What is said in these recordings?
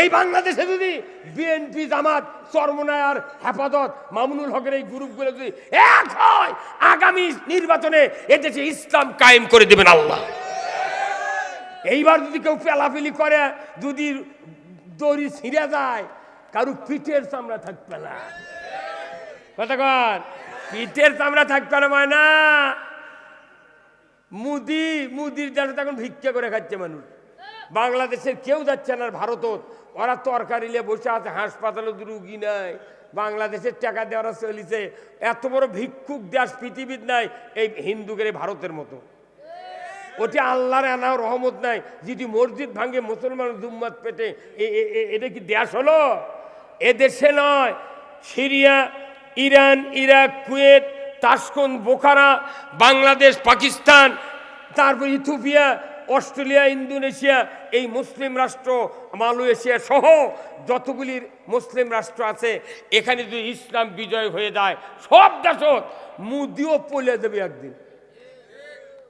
এই বাংলাদেশে যদি বিএনপি জামাত চরমনায় আর হেফাজত মামুনুল হকের এই গ্রুপগুলো যদি এক হয়, আগামী নির্বাচনে এদেশে ইসলাম কায়েম করে দেবেন আল্লাহ। এইবার যদি কেউ পেলাপিলি করে, যদি দড়ি ছিঁড়ে যায়, কারু পিঠের চামড়া থাকবে না। কতক্ষণ পিঠের চামড়া থাকবে না মানে না। মুদি, মুদির দেশে তখন ভিক্ষা করে খাচ্ছে মানুষ। বাংলাদেশের কেউ যাচ্ছে না ভারত। ওরা তরকারি নিয়ে বসে আছে, হাসপাতালে রুগী নাই, বাংলাদেশের টাকা দেওয়ারা চলিছে। এত বড় ভিক্ষুক দেশ পৃথিবীর নাই, এই হিন্দুকের এই ভারতের মতো। ওটি আল্লাহর আনা রহমত নাই, যেটি মসজিদ ভাঙে মুসলমান জুম্মাত পেটে। এটা কি দেশ হলো? এ দেশে নয়, সিরিয়া, ইরান, ইরাক, কুয়েত, তাসকন, বোখারা, বাংলাদেশ, পাকিস্তান, তারপর ইথিওপিয়া অস্ট্রেলিয়া, ইন্দোনেশিয়া, এই মুসলিম রাষ্ট্র, মালয়েশিয়া সহ যতগুলি মুসলিম রাষ্ট্র আছে, এখানে যদি ইসলাম বিজয় হয়ে যায়, সব দেশত মুদিও পলে দেবে একদিন।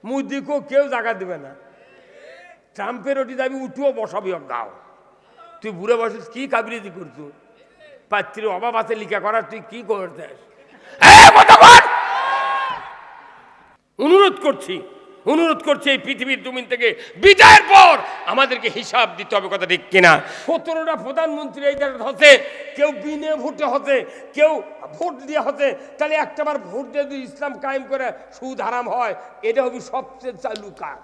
মুদিকেও কেউ জায়গা দেবে না। ট্রাম্পের ওটি দাবি, উঠুও বসাবি গাও তুই বুড়ে বসিস কি কাবরিদি করছু? পাত্রীর অভাব আছে, লিখা করার, তুই কি করতেস এই অনুরোধ করছি অনুরোধ করছি এই পৃথিবীর জমিন থেকে বিজয়ের পর আমাদেরকে হিসাব দিতে হবে কথা ঠিক কিনা। সতেরোটা প্রধানমন্ত্রী এই দেশে হচ্ছে, কেউ বিনে ভোটে হচ্ছে, কেউ ভোট দিয়ে হচ্ছে। তাহলে একটাবার ভোট দিয়ে যদি ইসলাম কায়েম করে সুদ হারাম হয়, এটা হবে সবচেয়ে চালু কাজ।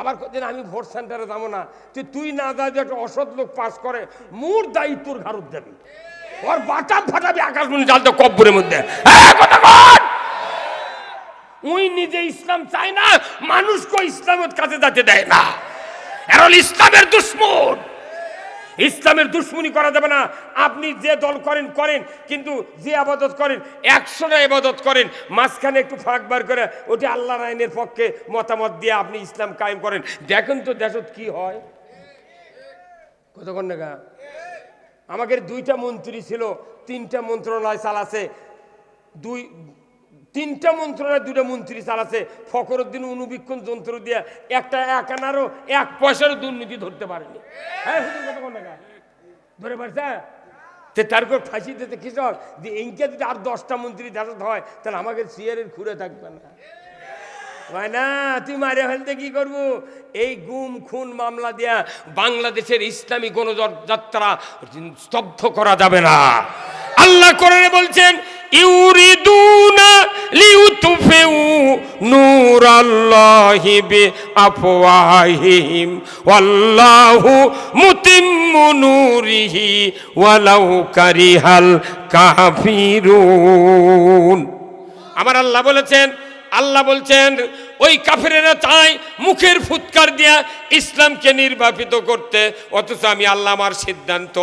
আবার কদিন আমি ভোট সেন্টারে যাব না তুই তুই না যা যে একটা অসৎ লোক পাস করে, মোর দায়িত্বর ঘাড়ত দেবি ওর বাটাম ফাটাবি আকাশমণি জালতে কব্বরের মধ্যে। কতক্ষণ? উই নিজে ইসলাম চায় না মানুষকে ইসলামের কাছে যেতে দেয় না। এখন ইসলামের দুশ্মন। ইসলামের দুশ্মনী করা যাবে না। আপনি যে দল করেন করেন, কিন্তু যে আবাদত করেন একশোটা আবাদত করেন, মাঝখানে একটু ফাঁক বার করে, ওটি আল্লাহ আইনের পক্ষে মতামত দিয়ে আপনি ইসলাম কায়েম করেন। দেখেন তো দেশত কি হয়। কতক্ষণ টাকা আমাদের দুইটা মন্ত্রী ছিল, তিনটা মন্ত্রণালয় চালাছে। দুই তিনটা মন্ত্রণালয় দুটো মন্ত্রী চালাছে ফখরুদ্দিন অনুবীক্ষণ যন্ত্র দিয়ে একটা এক আনারও এক পয়সারও দুর্নীতি ধরতে পারেনি। হ্যাঁ ধরে পারছে তারপর ফাঁসি দিতে কৃষক যে ইনকে যদি আর দশটা মন্ত্রী দেশত হয়, তাহলে আমাকে সিয়ারের খুঁড়ে থাকবে না। হয় না, তুই মারে ফেলতে কি করব? এই গুম, খুন মামলা দিয়া বাংলাদেশের ইসলামী গণযাত্রা স্তব্ধ করা যাবে না। আল্লাহ করে বলছেন ইউরিদুনা লিউতুফিউ নূরাল্লাহি বিআফওয়াহিহিম। ওয়াল্লাহু মুতিম্মু নূরিহি ওয়ালাউ কারিহাল কাফিরুন। আমার আল্লাহ বলেছেন, আল্লাহ বলছেন ওই কাফেরেরা চায় মুখের ফুৎকার দিয়া ইসলামকে নির্বাপিত করতে। অথচ আমি আল্লাহ আমার সিদ্ধান্ত,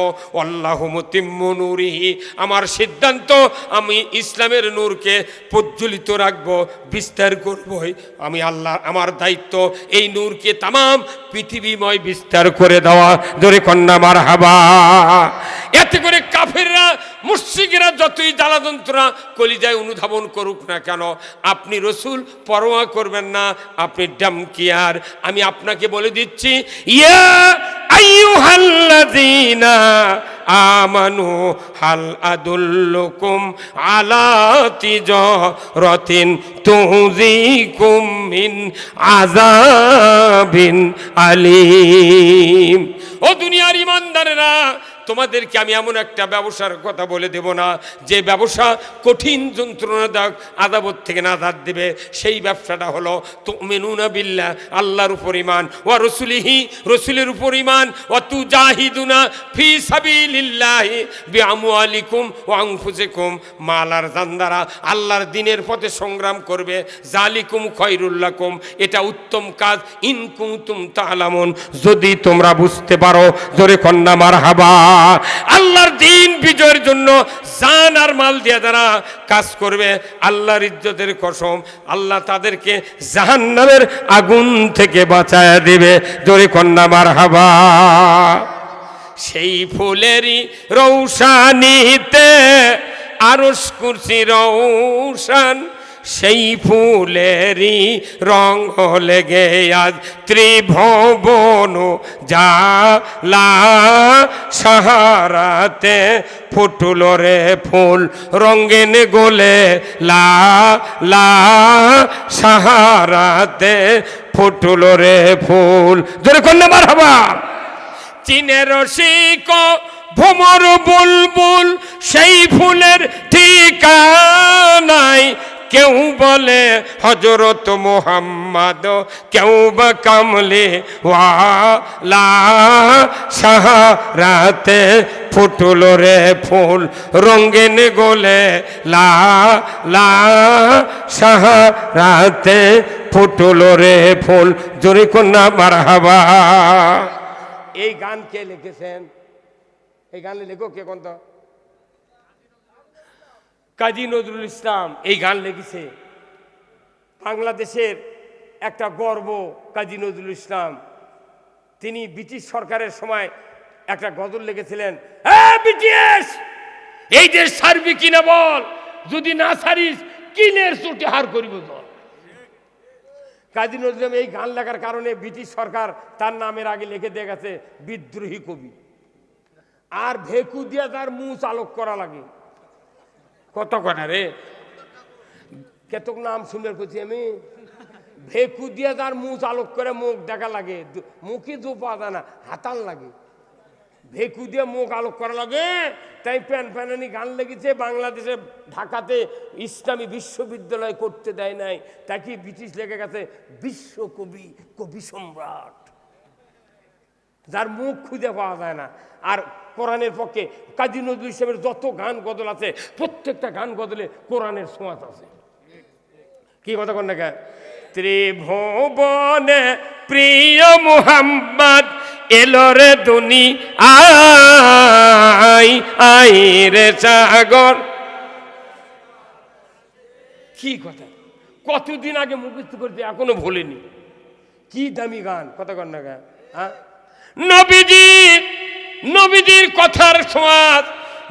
আল্লাহ মতিমনুরিহি আমার সিদ্ধান্ত, আমি ইসলামের নূরকে প্রজ্বলিত রাখব, বিস্তার করবই। আমি আল্লাহ, আমার দায়িত্ব এই নূরকে তামাম পৃথিবীময় বিস্তার করে দেওয়া। ধরে কন্যা মার হাবা এতে করে কাফেররা মুশ্রিকেরা যতই জ্বালাযন্ত্রণা কলিজায় অনুধাবন করুক না কেন, আপনি রসুল পরোয়া করবেন না, আপনি ডামকিয়ার আমি আপনাকে বলে দিচ্ছি, ইয়া আইয়ুহাল্লাযীনা আমানু হাল আদুল্লুকুম আলা তিজারাতিন তুহজিকুম মিন আযাবিন আলীম। ও দুনিয়ার ইমানদারেরা তোমাদেরকে আমি এমন একটা ব্যবসার কথা বলে দেব না, যে ব্যবসা কঠিন যন্ত্রণাদায়ক আদাবত থেকে নাজাদ দেবে। সেই ব্যবসাটা হলো তো মেনুনা বিল্লা আল্লাহর উপর ইমান ও রসুলিহি, রসুলের উপর ইমান ও তু জাহিদুনা ফি সাবিলিল্লাহি বিআমওয়ালিকুম ও আনফুসিকুম। মালার জান্দারা আল্লাহর দিনের পথে সংগ্রাম করবে। জালিকুম খয়রুল্লাকুম এটা উত্তম কাজ। ইনকুম তালামুন যদি তোমরা বুঝতে পারো, জোরে কন্যা মার হাবা আল্লাহর দিন বিজয়ের জন্য জান আর মাল দিয়ে যারা কাজ করবে, আল্লাহর ইজ্জতের কসম, আল্লাহ তাদেরকে জাহান্নামের আগুন থেকে বাঁচায় দেবে। জোরে কন্যা মার হাবা সেই ফুলেরই রৌশানিতে আরস কুরসি রৌশান সেই ফুলেরই রং লেগে আজ ত্রিভুবন জালা সাহারাতে ফুটল রে ফুল রঙ্গিন গোলে লা লা। সাহারাতে ফুটল রে ফুল। জোরে কন্যা মার হবা? চীনের রসিক ভ্রমর বুলবুল, সেই ফুলের ঠিকানাই কেউ বলে হজরত মোহাম্মদ, কেউ বা কামলে, ওয়ালা সাহারাতে ফুটল রে ফুল রঙ্গিন গোলে লা লা ফুটল রে ফুল। জোরে কন্যা, মারহাবা। এই গান কে লিখেছেন? এই গান লেখো কে কোন কাজী নজরুল ইসলাম এই গান লিখেছে বাংলাদেশের একটা গর্ব কাজী নজরুল ইসলাম। তিনি ব্রিটিশ সরকারের সময় একটা গজল লিখেছিলেন এই দেশ সারবি কিনা বল? যদি না সারিস কিনের চুটি হার করিব দল কাজী নজরুল এই গান লেখার কারণে ব্রিটিশ সরকার তার নামের আগে লিখে দিয়ে গেছে, বিদ্রোহী কবি। আর ভেকু দিয়ে তার মুখ চালক করা লাগে। কত কথা রে? কেতক নাম শুনে করছি আমি। ভেকু দিয়ে তার মুখ আলোক করে মুখ দেখা লাগে। দু- মুখে দু যায় না, হাতাল লাগে। ভেকু দিয়ে মুখ আলোক করা লাগে, তাই প্যান প্যানানি গান লেগেছে, বাংলাদেশে ঢাকাতে ইসলামী বিশ্ববিদ্যালয় করতে দেয় নাই। তাকে ব্রিটিশ লেগে গেছে? বিশ্বকবি, কবি সম্রাট। যার মুখ খুঁজে পাওয়া যায় না। আর কোরআনের পক্ষে কাজী নজরুল ইসলামের যত গান গদল আছে, প্রত্যেকটা গান গদলে কোরআনের ছোঁয়াচ আছে। কি কথা কন না ত্রিভুবনে প্রিয় মুহাম্মদ এলো রে দুনি আই আই রে সাগর। কি কথা? কতদিন আগে মুখস্থ করতে এখনও ভুলিনি। কি দামি গান, কথা কন না হ্যাঁ? নবীজি, নবীজির কথার সমাজ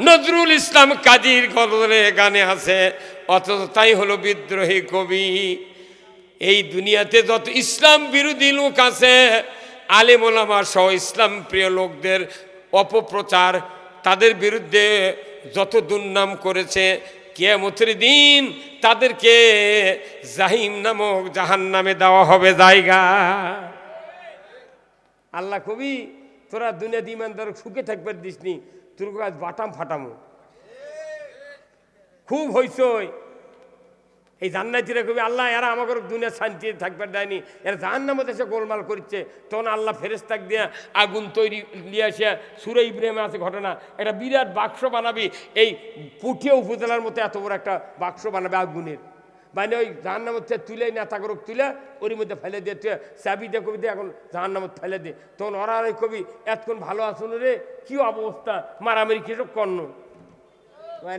নজরুল ইসলাম কাজীর গদরে গানে আছে, অথচ তাই হলো বিদ্রোহী কবি। এই দুনিয়াতে যত ইসলাম বিরোধী লোক আছে, আলেমোলামা সহ ইসলাম প্রিয় লোকদের অপপ্রচার তাদের বিরুদ্ধে যত দুর্নাম করেছে, কেয়ামতের দিন তাদেরকে জাহিম নামক জাহান নামে দেওয়া হবে জায়গা। আল্লাহ কবি, তোরা দুনিয়া দিমানদার সুখে থাকবার দিসনি তোর কাজ বাটাম ফাটামো। খুব হইসই এই জান্নাতিরা কবি, আল্লাহ এরা আমাকে দুনিয়া শান্তি থাকবার দেয়নি। এরা জাহান্নামে এসে গোলমাল করছে তখন আল্লাহ ফেরেস্তাক দিয়ে আগুন তৈরি নিয়ে আসে সুরে ইব্রাহিমে আছে ঘটনা, একটা বিরাট বাক্স বানাবি। এই পুঠিয়া উপজেলার মতো এত বড় একটা বাক্স বানাবে আগুনের। মানে ওই জাহান্নামত থেকে তুলে নেতা করুক তুলে ওর মধ্যে ফেলে দিয়ে তুই চাবি দিয়ে কবি এখন নামের ফেলে দে তখন ওরা ওই কবি, এতক্ষণ ভালো আসুন রে কি অবস্থা? মারামারি কিসব কর্ণ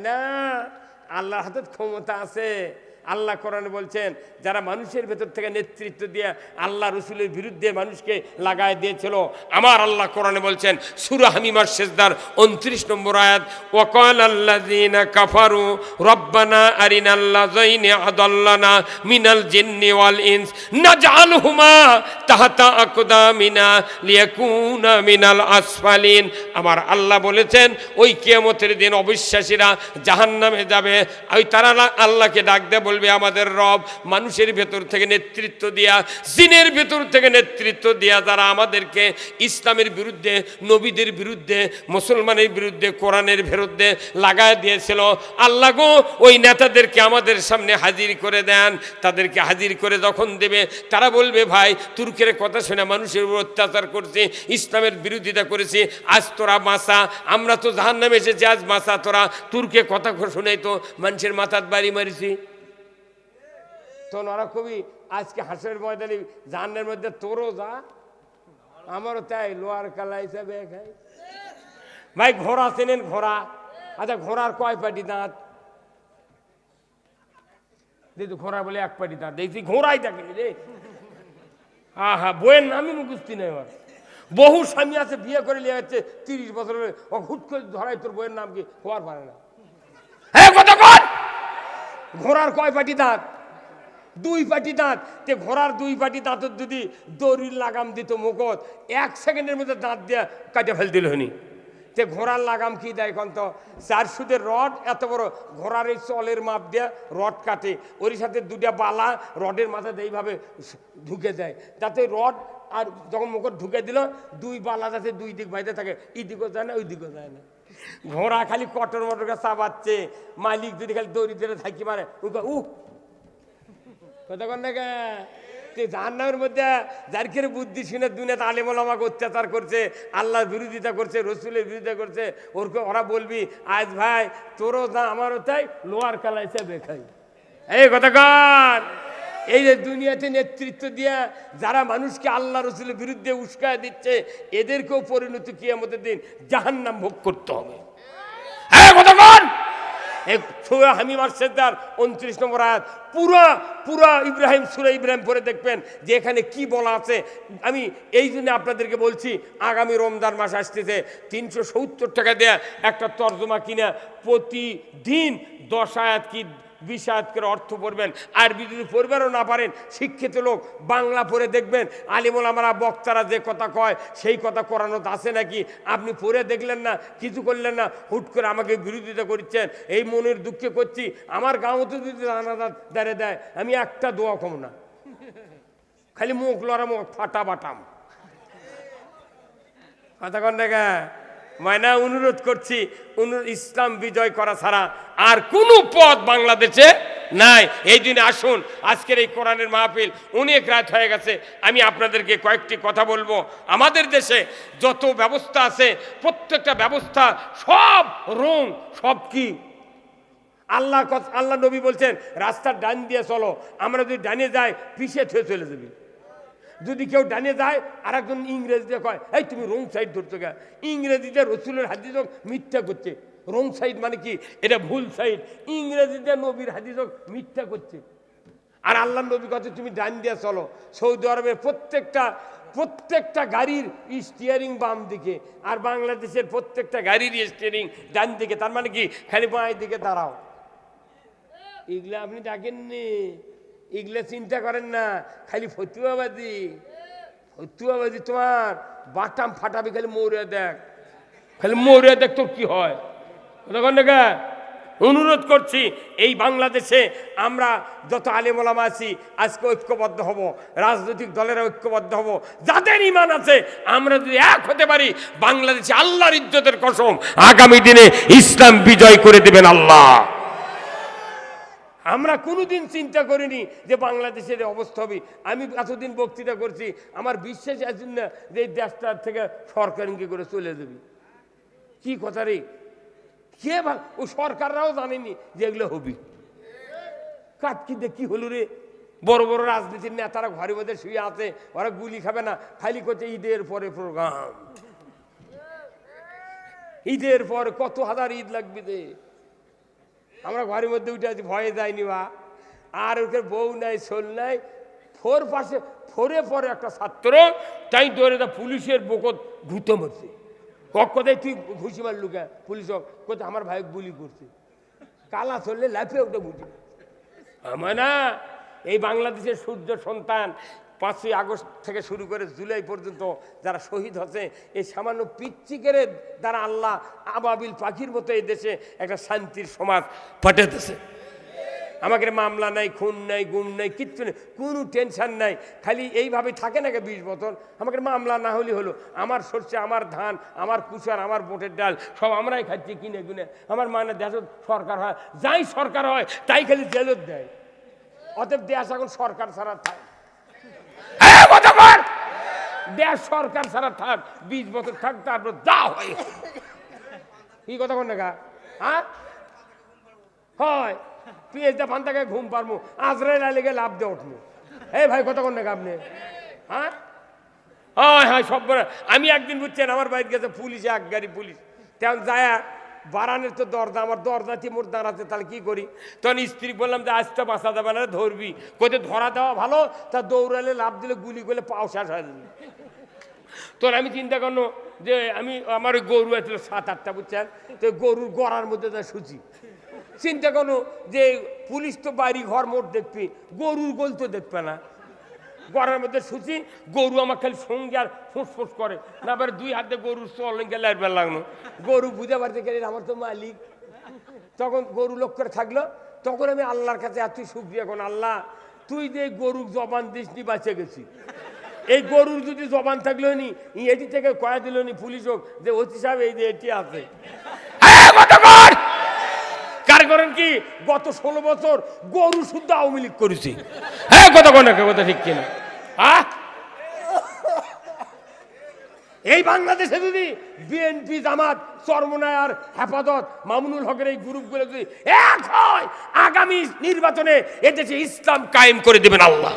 না, আল্লাহর হাতে ক্ষমতা আছে। আল্লাহ কোরআনে বলছেন, যারা মানুষের ভেতর থেকে নেতৃত্ব দিয়ে আল্লাহ রসুলের বিরুদ্ধে মানুষকে লাগায় দিয়েছিল, আমার আল্লাহ কোরআনে বলছেন, সুরা হামিমার শেষদার উনত্রিশ নম্বর আয়াত, ওয়াকাল আল্লাযীনা কাফারু রব্বানা আরিনাল্লাহ যাইনি আদাল্লানা মিনাল জিন্নি ওয়াল ইনস, নাজআলহুমা তাহাতা আকদামিনা লিয়াকুনা মিনাল আসফালিন। আমার আল্লাহ বলেছেন, ওই কিয়ামতের দিন অবিশ্বাসীরা জাহান্নামে যাবে। ওই তারা না- আল্লাহকে ডাক দিয়ে বলবে আমাদের রব, মানুষের ভেতর থেকে নেতৃত্ব দিয়া, জিনের ভেতর থেকে নেতৃত্ব দিয়া যারা আমাদেরকে ইসলামের বিরুদ্ধে, নবীদের বিরুদ্ধে, মুসলমানের বিরুদ্ধে, কোরআনের বিরুদ্ধে লাগায় দিয়েছিল, আল্লাহ গো, ওই নেতাদেরকে আমাদের সামনে হাজির করে দেন। তাদেরকে হাজির করে যখন দেবে, তারা বলবে, ভাই, তুর্কের কথা শুনে মানুষের উপর অত্যাচার করছে, ইসলামের বিরোধিতা করেছে, আজ তোরা মাসা আমরা তো জাহান নামে এসেছি, আজ মাসা তোরা। তুর্কে কথা শুনেই তো মানুষের মাথার বাড়ি মারিছি। তো ওরা কবি আজকে হাঁসের ময়দানে জাহান্নের মধ্যে তোরও যা। আমারও তাই লোয়ার কালা হিসাবে ভাই, ঘোড়া চেনেন ঘোড়া? আচ্ছা ঘোড়ার কয় পাটি দাঁত? দেখি ঘোড়া বলে এক পাটি দাঁত, দেখছি ঘোড়াই দেখেনি রে। হ্যাঁ বইয়ের নামই মুখস্থি নেই আমার। বহু স্বামী আছে, বিয়ে করে নিয়ে যাচ্ছে, তিরিশ বছর ও হুট করে ধরাই তোর বইয়ের নাম কি? হওয়ার পারে না। হ্যাঁ কত ঘোড়ার কয় পাটি দাঁত? দুই পাটি দাঁত। তে ঘোড়ার দুই পাটি দাঁতের যদি দড়ির লাগাম দিত মুখত, এক সেকেন্ডের মধ্যে দাঁত দিয়ে কাটে ফেল দিল হনি তে ঘোড়ার লাগাম কি দেয় এখন তো চার সুদের রড এত বড়, ঘোড়ার এই চলের মাপ দিয়ে রড কাটে। ওর সাথে দুটা বালা রডের মাথাতে এইভাবে ঢুকে দেয় যাতে রড আর যখন মুখত ঢুকে দিল, দুই বালা যাতে দুই দিক বাইতে থাকে, এই দিকেও যায় না, ওই দিকেও যায় না। ঘোড়া খালি কটর মটরকে চাবাচ্ছে, মালিক যদি খালি দড়ি ধরে থাকি মারে ওই কতক্ষণ নাকি জাহান্নামের মধ্যে যার করে বুদ্ধি শুনে দুনিয়াতে আলেমল আমাকে অত্যাচার করছে, আল্লাহর বিরোধিতা করছে, রসুলের বিরোধিতা করছে ওর ওরা বলবি, আজ ভাই, তোরও না আমারও তাই লোয়ার কালাইছে বেখাই এই কতক্ষণ? এই যে দুনিয়াতে নেতৃত্ব দিয়া যারা মানুষকে আল্লাহ, রসুলের বিরুদ্ধে উস্কায় দিচ্ছে, এদেরকেও পরিণতি কি আমাদের দিন জাহান্নাম ভোগ করতে হবে। হ্যাঁ কতক্ষণ? সুরা হামিম আর্শেদার উনত্রিশ নম্বর আয়াত। পুরা পুরা ইব্রাহিম, সুরা ইব্রাহিম পরে দেখবেন যে এখানে কি বলা আছে। আমি এই জন্য আপনাদেরকে বলছি, আগামী রমজান মাস আসতেছে, তিনশো সত্তর টাকা দেয়া একটা তর্জমা কিনা। প্রতিদিন দশ আয়াত কি বিশ করে অর্থ পড়বেন। আরবি যদি পড়বেনও না পারেন, শিক্ষিত লোক, বাংলা পড়ে দেখবেন। আলিমুল আমরা বক্তারা যে কথা কয়, সেই কথা করানোতে আছে নাকি? আপনি পড়ে দেখলেন না, কিছু করলেন না, হুট করে আমাকে বিরোধিতা করছেন। এই মনের দুঃখে করছি, আমার গাঁও তো যদি রানাদার দাঁড়িয়ে দেয়, আমি একটা দোয়া কম না। খালি মুখ লড়া মুখ ফাটা বাটাম। কথা কন দেখা ময়না অনুরোধ করছি ইসলাম বিজয় করা ছাড়া আর কোনো পথ বাংলাদেশে নাই। এই দিনে আসুন, আজকের এই কোরআনের মাহফিল অনেক রাত হয়ে গেছে। আমি আপনাদেরকে কয়েকটি কথা বলব। আমাদের দেশে যত ব্যবস্থা আছে, প্রত্যেকটা ব্যবস্থা সব রং, সব কি? আল্লাহ আল্লাহ নবী বলছেন, রাস্তার ডান দিয়ে চলো। আমরা যদি ডানে যাই পিছিয়ে থুয়ে চলে যাবি। যদি কেউ ডানে যায় আর একজন ইংরেজিতে কয়, এই তুমি রং সাইড ধরছো গা ইংরেজিতে রসুলের হাদিস মিথ্যা করছে। রং সাইড মানে কি? এটা ভুল সাইড। ইংরেজিতে নবীর হাদিস মিথ্যা করছে। আর আল্লাহ নবী কাছে তুমি ডান দিয়ে চলো। সৌদি আরবের প্রত্যেকটা প্রত্যেকটা গাড়ির স্টিয়ারিং বাম দিকে, আর বাংলাদেশের প্রত্যেকটা গাড়ির স্টিয়ারিং ডান দিকে। তার মানে কি? খালি বাঁয়ের দিকে দাঁড়াও। এগুলো আপনি ডাকেননি এগুলা চিন্তা করেন না, খালি ফতুয়াবাজি। ফতুয়াবাজি তোমার, বাটাম ফাটাবি, খালি মৌরিয়া দেখ। খালি মৌরিয়া দেখ তোর কি হয়। অনুরোধ করছি, এই বাংলাদেশে আমরা যত আলেমলামা আছি, আজকে ঐক্যবদ্ধ হব, রাজনৈতিক দলেরা ঐক্যবদ্ধ হব। যাদের ইমান আছে, আমরা যদি এক হতে পারি, বাংলাদেশে আল্লাহর ইজ্জতের কসম, আগামী দিনে ইসলাম বিজয় করে দেবেন আল্লাহ। আমরা কোনোদিন চিন্তা করিনি যে বাংলাদেশের অবস্থা হবে। আমি এতদিন বক্তৃতা করছি, আমার বিশ্বাস আছে না যে এই দেশটার থেকে সরকার কি করে চলে যাবে। কি কথা রে? কে ও সরকাররাও জানেনি যে এগুলো হবি। কাটকি দিয়ে কি হলো রে? বড় বড় রাজনীতির নেতারা ঘরে মধ্যে শুয়ে আছে, ওরা গুলি খাবে না, খালি করছে ঈদের পরে প্রোগ্রাম ঈদের পর কত হাজার ঈদ লাগবে রে। আমরা ঘরের মধ্যে উঠে আছি, ভয়ে যাইনি বা আর ওকে বউ নাই সোল নাই। ফোর পাশে, ফোরে পরে একটা ছাত্র, তাই ধরে তা পুলিশের বকত ঘুতে মরছে। কোথায় তুই ঘুষি মারলু কে? পুলিশ কোথায় আমার ভাই গুলি করছে। কালা চললে লাফে ওটা বুঝি আমার না, এই বাংলাদেশের সূর্য সন্তান পাঁচই আগস্ট থেকে শুরু করে জুলাই পর্যন্ত যারা শহীদ হচ্ছে, এই সামান্য পিচ্চিকের দ্বারা আল্লাহ আবাবিল পাখির মতো এই দেশে একটা শান্তির সমাজ পাঠাতেছে আমাকে মামলা নাই, খুন নাই, গুম নাই, কিচ্ছু নেই, কোনো টেনশন নাই, খালি এইভাবে থাকে নাকি বিশ বছর? আমাকে মামলা না হলে হলো, আমার সরষে, আমার ধান, আমার কুচার, আমার বোটের ডাল, সব আমরাই খাচ্ছি কিনে কিনে আমার মানে দেশ সরকার হয়, যাই সরকার হয়, তাই খালি জেলত দেয়। অতএব দেশ এখন সরকার ছাড়া থাক! সরকার ছাড়া থাক, বিশ বছর থাক, তারপর হয়। কি কথা কোন ফান থেকে ঘুম পারমু আজরাইল আলীকে লাভ দিয়ে উঠবো এই ভাই কত কোন দেখা আপনি? হ্যাঁ? হয় হয়, সব আমি একদিন বুঝছেন, আমার বাড়িতে গেছে পুলিশ এক গাড়ি পুলিশ। তেমন যায় বারানের তো দরজা, আমার দরজা মোর দাঁড়াতে তাহলে কি করি? তখন স্ত্রী বললাম যে, আজ তো যাবে না ধরবি। কোথায় ধরা দেওয়া ভালো, তা দৌড়ালে লাভ দিলে গুলি করলে পাও যাবে। তোর আমি চিন্তা করল যে, আমি, আমার গরু আছিল সাত, আটটা, বুঝছেন? তো গরুর গড়ার মধ্যে যা শুচি চিন্তা করো যে, পুলিশ তো বাড়ি ঘর মোট দেখবি, গরুর গোল তো দেখবে না। ঘরের মধ্যে শুচি গরু আমার খালি সঙ্গে আর ফুসফুস করে। না এবার দুই হাতে গরুর চল গেলে আর লাগল। গরু বুঝে পারতে গেলে আমার তো মালিক। তখন গরু লোক করে থাকল, তখন আমি আল্লাহর কাছে এত শুক্রিয়া কোন আল্লাহ, তুই যে গরুর জবান দিস নি বাঁচে গেছি। এই গরুর যদি জবান থাকল নি, এটি থেকে কয়া দিল নি পুলিশ হোক, যে অতি সাহেব এই যে এটি আছে। কার! করেন কি? গত ষোলো বছর গরু শুদ্ধ আওয়ামী লীগ করেছি। হ্যাঁ কথা কথা ঠিক কিনা। এই বাংলাদেশে যদি বিএনপি, জামাত চরমনায় আর হেফাজত, মামুনুল হকের এই গ্রুপগুলো যদি এক হয়, আগামী নির্বাচনে এদেশে ইসলাম কায়েম করে দেবেন আল্লাহ।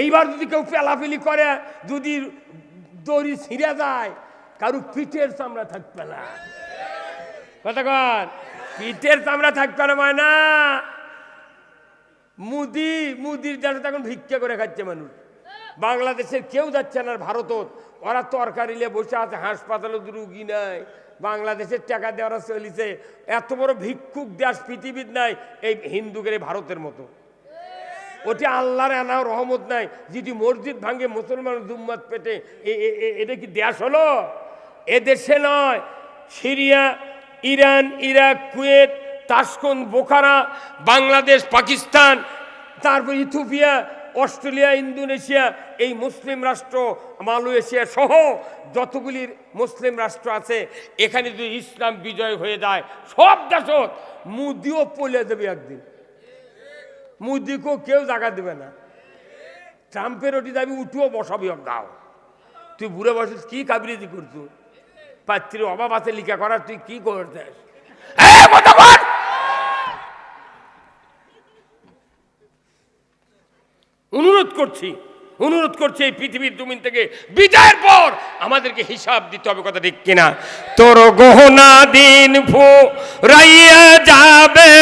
এইবার যদি কেউ পেলাফেলি করে, যদি দড়ি ছিঁড়ে যায়, কারু পিঠের চামড়া থাকবে না। কতক্ষণ পিঠের চামড়া থাকবে না ময়না মুদি, মুদির যারা তখন ভিক্ষা করে খাচ্ছে মানুষ। বাংলাদেশের কেউ যাচ্ছে না ভারতত। ওরা তরকারি নিয়ে বসে আছে, হাসপাতালে রুগী নাই। বাংলাদেশের টাকা দেওয়ারা চলিছে। এত বড় ভিক্ষুক দেশ পৃথিবীর নাই, এই হিন্দুকের ভারতের মতো। ওটি আল্লাহর আনা রহমত নাই। যেটি মসজিদ ভাঙে মুসলমান জুম্মাত পেটে এটা কি দেশ হলো? এদেশে নয়, সিরিয়া, ইরান, ইরাক, কুয়েত তাসকন, বোখারা, বাংলাদেশ, পাকিস্তান, তারপর ইথিওপিয়া, অস্ট্রেলিয়া, ইন্দোনেশিয়া, এই মুসলিম রাষ্ট্র, মালয়েশিয়া সহ যতগুলির মুসলিম রাষ্ট্র আছে, এখানে যদি ইসলাম বিজয় হয়ে যায়, সব দেশত মুদিও পলে দেবে একদিন। মুদিকেও কেউ জায়গা দেবে না। ট্রাম্পের ওটি দাবি, উঠুও বসাবি গাও। তুই বুড়ে বসিস কি কাবরিজি করছু? পাত্রীর অভাব আছে, লিখা করার, তুই কি করতেস অনুরোধ করছি অনুরোধ করছি এই পৃথিবীর জমিন থেকে বিজয়ের পর আমাদেরকে হিসাব দিতে হবে কথা ঠিক কিনা। তোর গহনা দিন ফু, রাইয়া যাবে।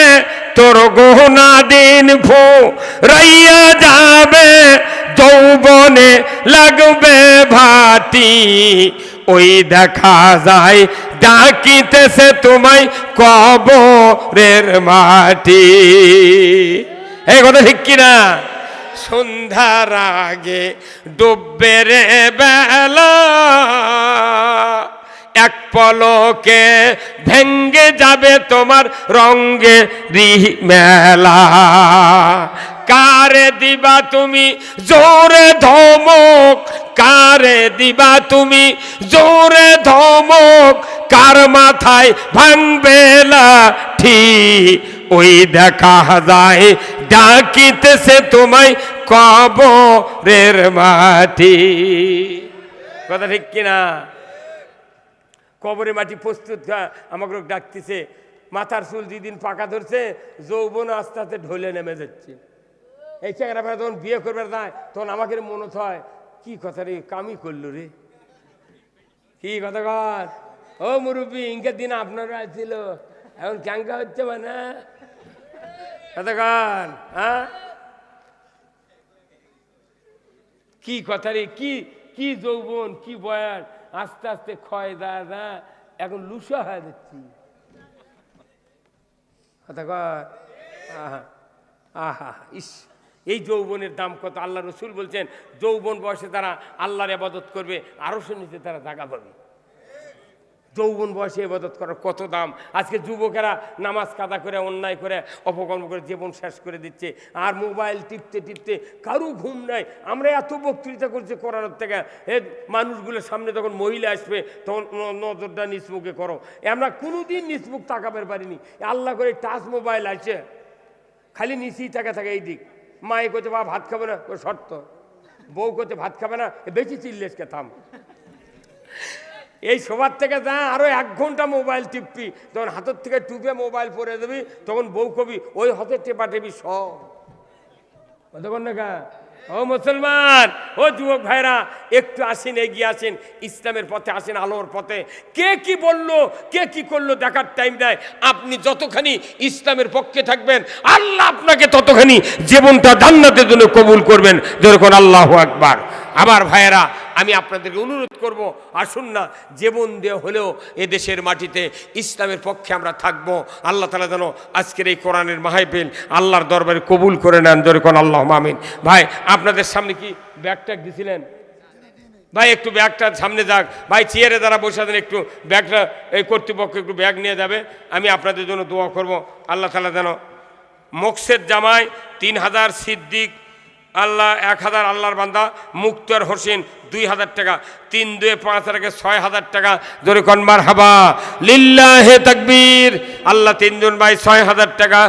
তোর গহনা দিন ফু, রাইয়া যাবে। যৌবনে লাগবে ভাতি, ওই দেখা যায় ডাকিতেছে তোমায় কবরের মাটি। এই কথা ঠিক কিনা? সন্ধ্যার আগে ডুববে রে বেলা। এক পলকে ভেঙ্গে যাবে তোমার রঙ্গে মেলা। কারে দিবা তুমি জোরে ধমক? কারে দিবা তুমি জোরে ধমক? কার মাথায় ভাঙবে ঠিক ওই দেখা যায় ডাকিতেছে তোমায় কবরের মাটি। কথা ঠিক কিনা? কবরের মাটি প্রস্তুত আমাকে ডাকতেছে, মাথার চুল যেদিন পাকা ধরছে, যৌবন আস্তে আস্তে ঢলে নেমে যাচ্ছে। এই চেহারা ভাই তখন বিয়ে করবে যায় তখন আমাকে মনে হয়, কি কথা রে, কামি করল রে? কি কথা কর? ও মুরব্বী, ইনকের দিন আপনারা ছিল, এখন ক্যাঙ্কা হচ্ছে মানে? কতক্ষণ হ্যাঁ? কি কথা রে, কি কি যৌবন, কি বয়স আস্তে আস্তে ক্ষয় দা না এখন লুসা হয়ে যাচ্ছি। ইস, এই যৌবনের দাম কত? আল্লাহ রসুল বলছেন, যৌবন বয়সে তারা আল্লাহর আবাদত করবে আরও নিচে তারা জায়গা পাবে। যৌবন বয়সে ইবাদত করার কত দাম? আজকে যুবকেরা নামাজ কাদা করে, অন্যায় করে, অপকর্ম করে জীবন শেষ করে দিচ্ছে। আর মোবাইল টিপতে টিপতে কারু ঘুম নাই। আমরা এত বক্তৃতা করছি করানোর থেকে। এ মানুষগুলোর সামনে যখন মহিলা আসবে, তখন নজরটা নিচমুখে করো। আমরা কোনোদিন নিচমুখ তাকাবার পারিনি। আল্লাহ করে টাচ মোবাইল আছে। খালি নিচেই থাকে থাকে এই দিক। মায়ে করছে বা ভাত খাবে না? শর্ত। বউ করছে ভাত খাবে না? বেশি চিল্লেসকে থাম। এই সবার থেকে যা আরও এক ঘণ্টা মোবাইল টিপবি তখন হাতের থেকে টুপে মোবাইল পরে দেবি, তখন বউ কবি, ওই হাতে টেপা টেপি সব। কতক্ষণ না ও মুসলমান, ও যুবক ভাইরা, একটু আসেন, এগিয়ে আসেন, ইসলামের পথে আসেন, আলোর পথে। কে কি বলল, কে কি করল, দেখার টাইম দেয় আপনি যতখানি ইসলামের পক্ষে থাকবেন, আল্লাহ আপনাকে ততখানি জীবনটা জান্নাতের জন্য কবুল করবেন, যেরকম আল্লাহ আকবার। আবার ভাইয়েরা আমি আপনাদেরকে অনুরোধ করব, আসুন না, জীবন দিয়ে হলেও এ দেশের মাটিতে ইসলামের পক্ষে আমরা থাকব। আল্লাহ তালা যেন আজকের এই কোরআনের মাহাইফিল আল্লাহর দরবারে কবুল করে নেন। কোন আল্লাহ মামিন ভাই, আপনাদের সামনে কি ব্যাগ ট্যাগ দিছিলেন? ভাই, একটু ব্যাগটা সামনে যাক। ভাই, চেয়ারে দ্বারা বসে আছেন, একটু ব্যাগটা, এই কর্তৃপক্ষ একটু ব্যাগ নিয়ে যাবে। আমি আপনাদের জন্য দোয়া করব। আল্লাহ তালা যেন মকসেদ জামাই তিন হাজার সিদ্দিক আল্লাহ এক হাজার আল্লাহর বান্দা মুক্তার হোসেন, দুই হাজার টাকা। তিন দুয়ে পাঁচ হাজারকে ছয় হাজার টাকা। জোরে কনবার হাবা লিল্লাহে তাকবীর। আল্লাহ তিনজন ভাই, ছয় হাজার টাকা।